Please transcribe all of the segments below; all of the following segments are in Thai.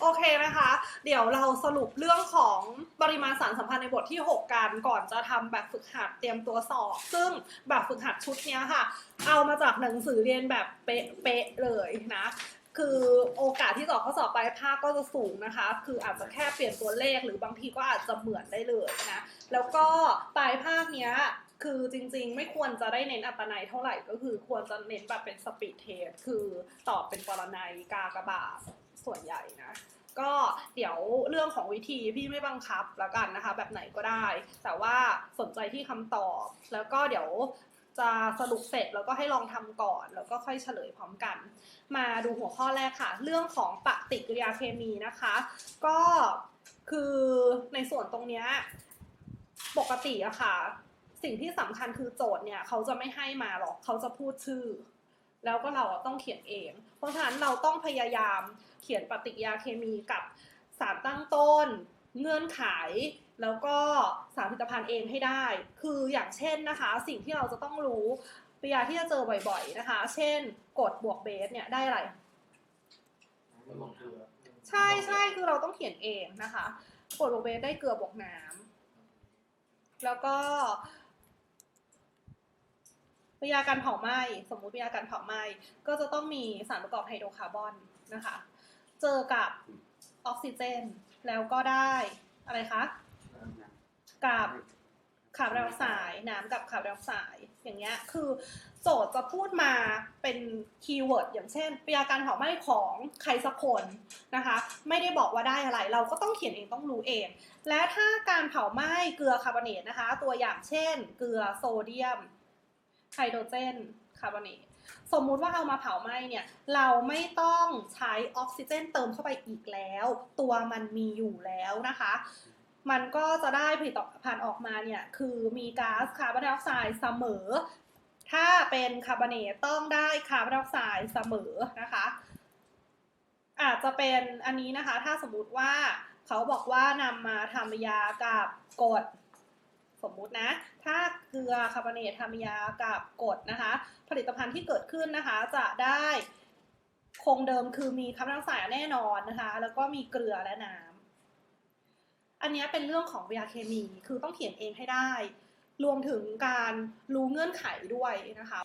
โอเคนะคะ เดี๋ยวเราสรุปเรื่องของปริมาณสารสัมพันธ์ในบทที่ 6 กันก่อนจะทำแบบฝึกหัดเตรียมตัวสอบ ซึ่งแบบฝึกหัดชุดนี้ค่ะ เอามาจากหนังสือเรียนแบบเป๊ะๆเลยนะคือโอกาสที่จะออกข้อสอบปลายภาคก็จะสูงนะคะ คืออาจจะแค่เปลี่ยนตัวเลขหรือบางทีก็อาจจะเหมือนได้เลยนะ แล้วก็ปลายภาคเนี้ยคือจริงๆ ไม่ควรจะได้เน้นอัตนัยเท่าไหร่ก็คือควรจะเน้นแบบเป็นสปีดเทสคือตอบเป็นปรนัยกากระบาท ส่วนใหญ่นะ ก็เดี๋ยวเรื่องของวิธีพี่ไม่บังคับแล้วกันนะคะ แบบไหนก็ได้ แต่ว่าสนใจที่คำตอบ แล้วก็เดี๋ยวจะสรุปเสร็จแล้วก็ให้ลองทำก่อนแล้วก็ค่อยเฉลยพร้อมกัน มาดูหัวข้อแรกค่ะ เรื่องของปฏิกิริยาเคมีนะคะ ก็คือในส่วนตรงเนี้ยปกติอะค่ะ สิ่งที่สำคัญคือโจทย์เนี่ยเขาจะไม่ให้มาหรอกเขาจะพูดชื่อ แล้วก็เราต้องเขียนเอง เพราะฉะนั้นเราต้องพยายามเขียนปฏิกิริยาเคมีกับสารตั้งต้น เงื่อนไข แล้วก็สารผลิตภัณฑ์เองให้ได้ คืออย่างเช่นนะคะ สิ่งที่เราจะต้องรู้ปฏิกิริยาที่จะเจอบ่อยๆนะคะ เช่นกรดบวกเบสเนี่ยได้อะไร ใช่ใช่คือเราต้องเขียนเองนะคะกรดบวกเบสได้เกลือบวกน้ำแล้วก็ ปิยาการเผาไหม้สมมุติปิยาการเผาไหม้ก็จะต้องมีสารประกอบไฮโดรคาร์บอนนะคะ เจอกับออกซิเจน แล้วก็ได้อะไรคะกับคาร์บอนไดออกไซด์น้ำกับคาร์บอนไดออกไซด์อย่างเงี้ยคือโจทย์จะพูดมาเป็นคีย์เวิร์ดอย่างเช่นปิยาการเผาไหม้ของใครสักคนนะคะ ไม่ได้บอกว่าได้อะไร เราก็ต้องเขียนเองต้องรู้เอง และถ้าการเผาไหม้เกลือคาร์บอเนตนะคะ ตัวอย่างเช่น เกลือโซเดียม ไฮโดรเจนคาร์บอเนตสมมุติว่าเอามาเผาไหม้เนี่ย เราไม่ต้องใช้ออกซิเจนเติมเข้าไปอีกแล้ว ตัวมันมีอยู่แล้วนะคะ มันก็จะได้ผลิตภัณฑ์ออกมาเนี่ย คือมีก๊าซคาร์บอนไดออกไซด์เสมอ ถ้าเป็นคาร์บอเนตต้องได้คาร์บอนไดออกไซด์เสมอนะคะ อาจจะเป็นอันนี้นะคะ ถ้าสมมติว่าเขาบอกว่านำมาทำยากับกรด สมมุตินะ ถ้าเกลือคาร์บอเนตทำยากับกรดนะคะ ผลิตภัณฑ์ที่เกิดขึ้นนะคะ จะได้คงเดิมคือมีคาร์บอนไดออกไซด์แน่นอนนะคะ แล้วก็มีเกลือและน้ำอันนี้เป็นเรื่องของวิทยาเคมี คือต้องเขียนเองให้ได้ รวมถึงการรู้เงื่อนไขด้วยนะคะ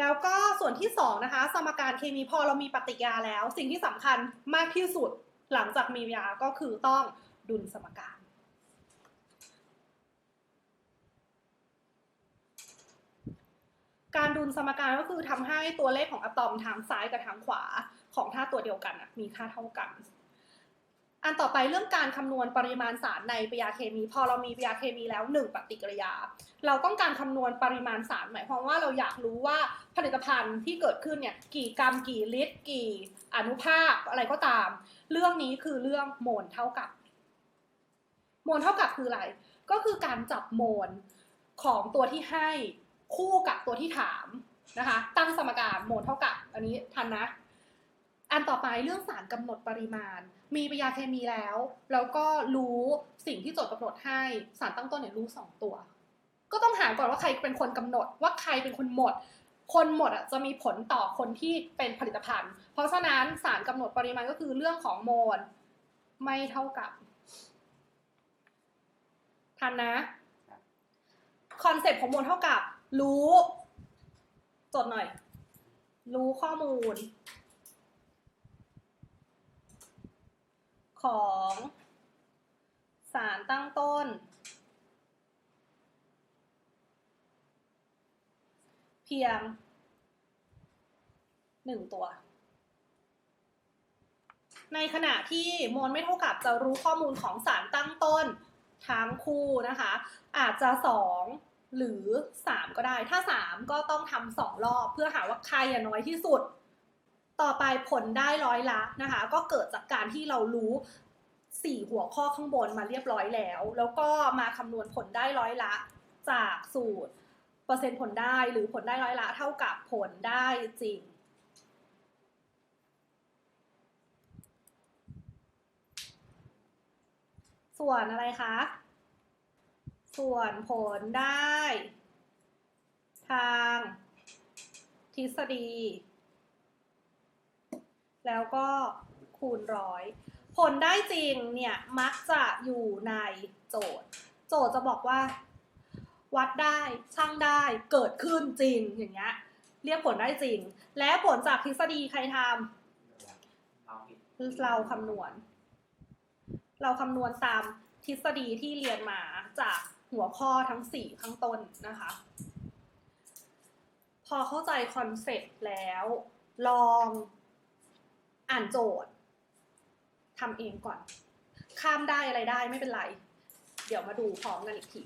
แล้วก็ส่วนที่สองนะคะ สมการเคมีพอเรามีปฏิกิริยาแล้ว สิ่งที่สำคัญมากที่สุดหลังจากมียาก็คือต้องดุลสมการ การดุลสมการก็คือทำให้ตัวเลขของอะตอมทางซ้ายกับทางขวาของธาตุตัวเดียวกันมีค่าเท่ากัน อันต่อไปเรื่องการคำนวณปริมาณสารในปฏิกิริยาเคมี พอเรามีปฏิกิริยาเคมีแล้วหนึ่งปฏิกิริยา เราต้องการคำนวณปริมาณสารหมายความว่าเราอยากรู้ว่าผลิตภัณฑ์ที่เกิดขึ้นเนี่ยกี่กรัมกี่ลิตร กี่อนุภาคอะไรก็ตาม เรื่องนี้คือเรื่องโมลเท่ากับ โมลเท่ากับคืออะไร ก็คือการจับโมลของตัวที่ให้ คู่กับตัวที่ถามนะคะ ตั้งสมการโมลเท่ากับ อันนี้ทันนะ อันต่อไปเรื่องสารกำหนดปริมาณ มีปยาเคมีแล้ว แล้วก็รู้สิ่งที่โจทย์กำหนดให้สารตั้งต้นเนี่ยรู้สองตัว ก็ต้องหาก่อนว่าใครเป็นคนกำหนด ว่าใครเป็นคนหมด คนหมดอะจะมีผลต่อคนที่เป็นผลิตภัณฑ์ เพราะฉะนั้นสารกำหนดปริมาณก็คือเรื่องของโมลไม่เท่ากับทันนะคอนเซ็ปต์ของโมลเท่ากับ รู้ จดหน่อย รู้ข้อมูล ของสารตั้งต้น เพียงหนึ่งตัว ในขณะที่โมลไม่เท่ากับจะรู้ข้อมูลของสารตั้งต้นทั้งคู่นะคะ อาจจะสอง หรือสามก็ได้ ถ้าสามก็ต้องทำสองรอบเพื่อหาว่าใครน้อยที่สุด ต่อไปผลได้ร้อยละนะคะ ก็เกิดจากการที่เรารู้สี่หัวข้อข้างบนมาเรียบร้อยแล้ว แล้วก็มาคำนวณผลได้ร้อยละ จากสูตรเปอร์เซ็นต์ผลได้หรือผลได้ร้อยละเท่ากับผลได้จริงส่วนอะไรคะ ส่วนผลได้ ทางทฤษฎี แล้วก็คูณร้อยผลได้จริงเนี่ยมักจะอยู่ในโจทย์ โจทย์จะบอกว่า วัดได้ช่างได้เกิดขึ้นจริงอย่างเงี้ยเรียกผลได้จริง และผลจากทฤษฎีใครทำเราคำนวณ เราคำนวณตามทฤษฎีที่เรียนมาจาก หัวข้อทั้งสี่ข้างต้นนะคะ พอเข้าใจคอนเซ็ปต์แล้ว ลองอ่านโจทย์ทำเองก่อน ข้ามได้อะไรได้ไม่เป็นไร เดี๋ยวมาดูพร้อมกันอีกที